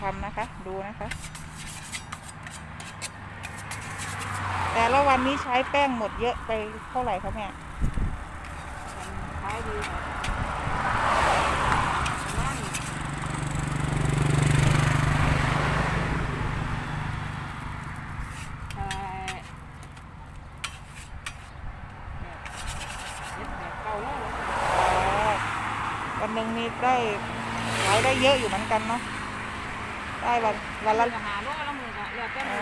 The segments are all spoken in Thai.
ทำนะคะ ดูนะคะ แต่ละวันนี้ใช้แป้งหมดเยอะไปเท่าไหร่คะแม่ขายดีค่ะนั่นเอ่อเจ็ดแปดเก้าร้อยแล้วอ๋อวันหนึ่งนี่ได้ขายได้เยอะอยู่เหมือนกันเนาะ ได้วันวันละหาร้อยละหมื่นอะแล้วแต่มือ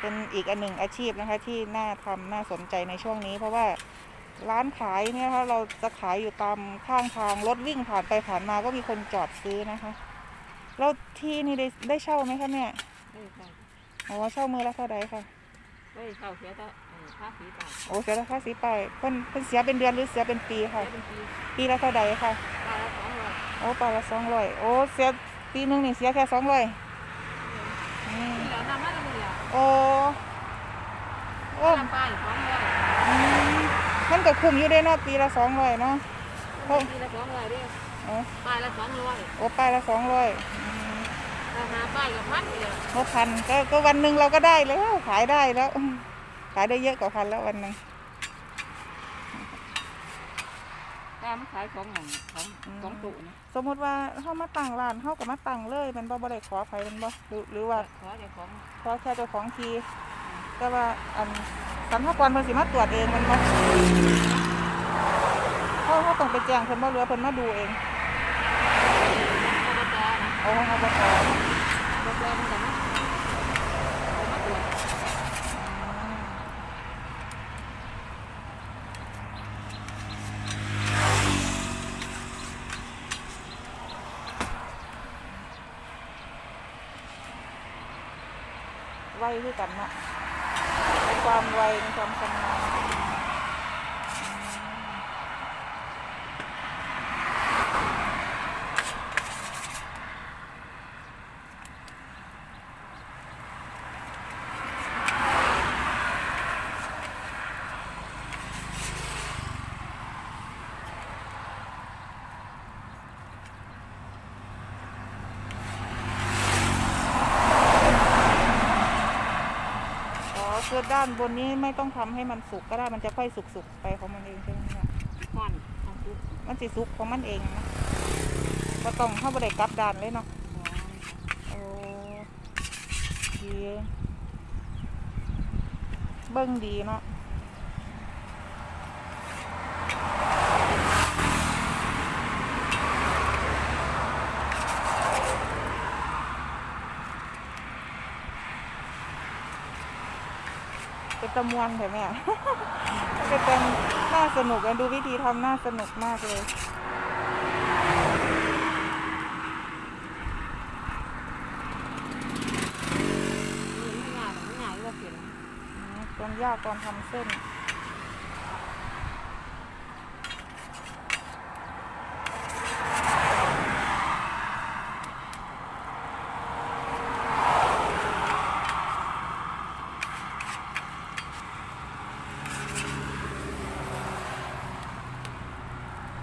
เป็นอีกอันหนึ่งอาชีพนะคะที่น่าทำน่าสนใจในช่วงนี้ เพราะว่าร้านขายเนี่ยนะคะเราจะขายอยู่ตามข้างทางรถวิ่งผ่านไปผ่านมาก็มีคนจอดซื้อนะคะแล้วที่นี่ได้ได้เช่าไหมคะเนี่ยเฮ้ยค่ะอ๋อเช่ามือละเท่าใดค่ะเฮ้ยเข้าเสียแต่เออค่าสีต่างโอ้เสียราคาสีไปเพิ่นเพิ่นเสียเป็นเดือนหรือเสียเป็นปีเสีค่ะยเป็นปีปีละเท่าใดค่ะ โอ้ปลาละสองร้อยโอ้เสียปีหนึ่งนี่เสียแค่สองร้อยอืมที่เหลือน้ำมันละหมื่นละโอ้โอ้น้ำปลาอีกสองร้อยอืมมันก็คุ้มอยู่ได้เนาะปีละสองร้อยเนาะปีละสองร้อยเด้อโอ้ปลายละสองร้อยโอ้ป้ายละสองร้อยถ้าหาป้ายกับพันเดียวโอ้พันก็ก็วันหนึ่งเราก็ได้แล้วขายได้แล้ว ขายได้เยอะกว่าพันแล้ววันหนึ่ง ถ้ามันขายของหนึ่งของสองตุนะสมมุติว่าเขามาตั้งร้านเขาก็มาตั้งเลยมันบ่บ่ได้ขอใครมันบ่หรือหรือว่าขอเดี๋ยวของขอแค่เจ้าของทีแต่ว่าอันสรรพากรเพิ่นสิมาตรวจเองมันบ่เขาเขาต้องไปแจ้งเพิ่นบ่หรือว่าเพิ่นมาดูเองอบตนะเอาของอบตอบตมันจะมาเอามาตรวจ ไว คือกันเนาะความไวในความชำนาญ ด้านบนนี้ไม่ต้องทำให้มันสุกก็ได้มันจะค่อยสุกๆไปของมันเองใช่ไหมเนี่ยก้อนของซุปมันสิสุกของมันเองนะก็ต้องเข้าไปได้กลับด้านเลยเนาะโอ้ดีเบิ้งดีเนาะ เป็นตะมวนแต่แม่เป็นเป็นน่าสนุกกันดูวิธีทำน่าสนุกมากเลยนี่ไม่ง่ายหรอกไม่ง่ายก็เปลี่ยนอืมตอนยากตอนทำเส้น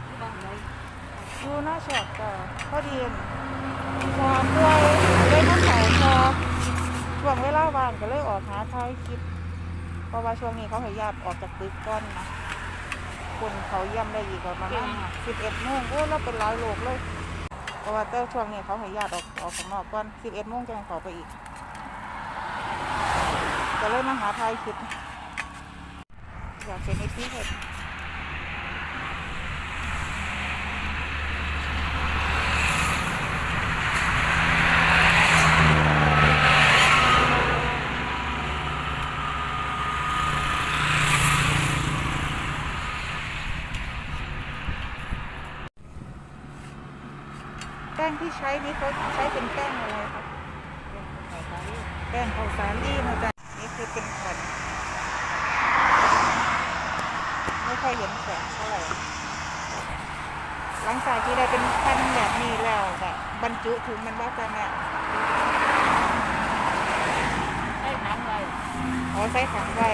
ที่บ้านเลย ดูน่าชอบก็พอดีนพอป่วยเลยมาเขาพอช่วงเวลาว่างก็เลยออกหาท้ายคลิปเพราะว่าช่วงนี้เขาให้ญาติออกจากตึกก้อนนะคนเขาเยี่ยมได้อีกประมาณสิบเอ็ดโมงโอ้เราเป็นร้อยโลกเลยเพราะว่าแต่ช่วงนี้เขาให้ญาติออกออกข้างนอกก่อนสิบเอ็ดโมงจะให้เขาไปอีกก็เลยมาหาท้ายคลิปอยากเป็นไอที่เห็น งที่ใช้นี่เขาใช้เป็นแป้งอะไรคะใส่ไปแป้งข้าวสาลีนะจ๊ะนี่คือเป็นแผ่นไม่ค่อยเห็นแผ่นเท่าไหร่หลังจากที่ได้เป็นแผ่นแบบนี้แล้วแบบบรรจุถุงมันว่าจะแม่ให้ถามไว้อ๋อใส่ถังไว้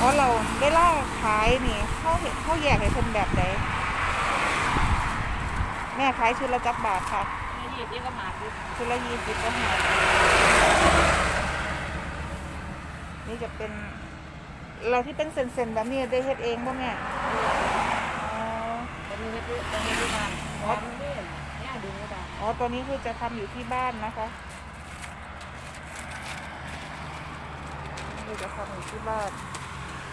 อ๋อเราเวลาขายนี่เขาเห็นเขาแยกให้เป็นแบบไหนเแม่ขายชุดละจักบาทค่ะนี่นี่ที่ก็มาคือชุดละยี่สิบก็หานี่จะเป็น เราที่เป็นเซนๆแบบนี้ได้เฮ็ดเองป่ะแม่อ๋อตอนนี้ก็คือตอนนี้ที่บ้านพร้อมเล่นเนี่ยดูไม่ได้อ๋อตัวนี้คือจะทำอยู่ที่บ้านนะคะคือจะทำอยู่ที่บ้าน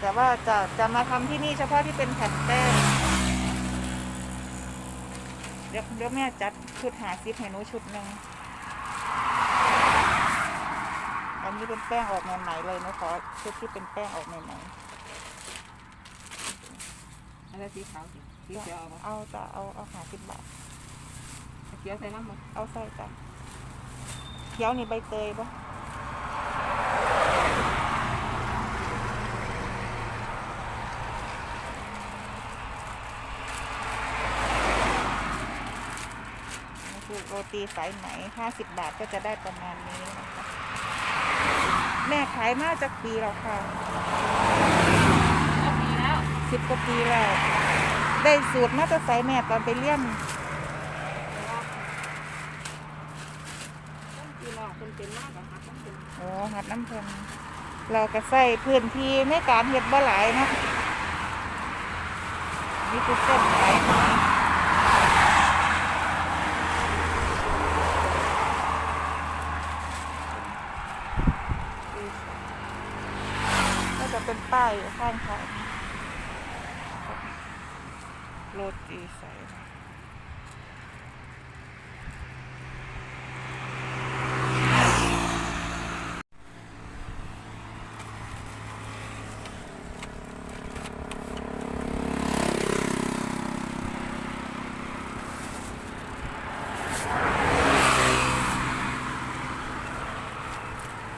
แต่ว่าจะจะมาทำที่นี่เฉพาะที่เป็นแผ่นแป้ง เดี๋ยวเดี๋ยวแม่จัดชุดหาซิปให้หนูชุดหนึ่งอันนี้เป็นแป้งออกใหม่ๆเลยนะขอชุดที่เป็นแป้งออกใหม่อะไรสีขาวสิสีๆเขียวเอามาเอาจะเอาเอาหาสิบบาทเขียวใส่น้ำมันเอาใส่จ้ะเขียวนี่ใบเตยปะ นี่คือโรตีสายไหมห้าสิบบาทก็จะได้ประมาณนี้นะคะแม่ขายมาจากปีแล้วค่ะเอาปีแล้วสิบกว่าปีแล้ว ได้สูตรมาจากไสแม่ตอนไปเลี้ยนต้นปีนอกเป็นเป็นมากกว่าหักต้องเป็นโอ้หัดน้ำเพลินเราก็ใส่พื้นที่ในการเฮ็ดบ่หลายเนาะนี่คือเส้นไหมก็จะ เป็นป้ายอยู่ข้างทางโรตีใส่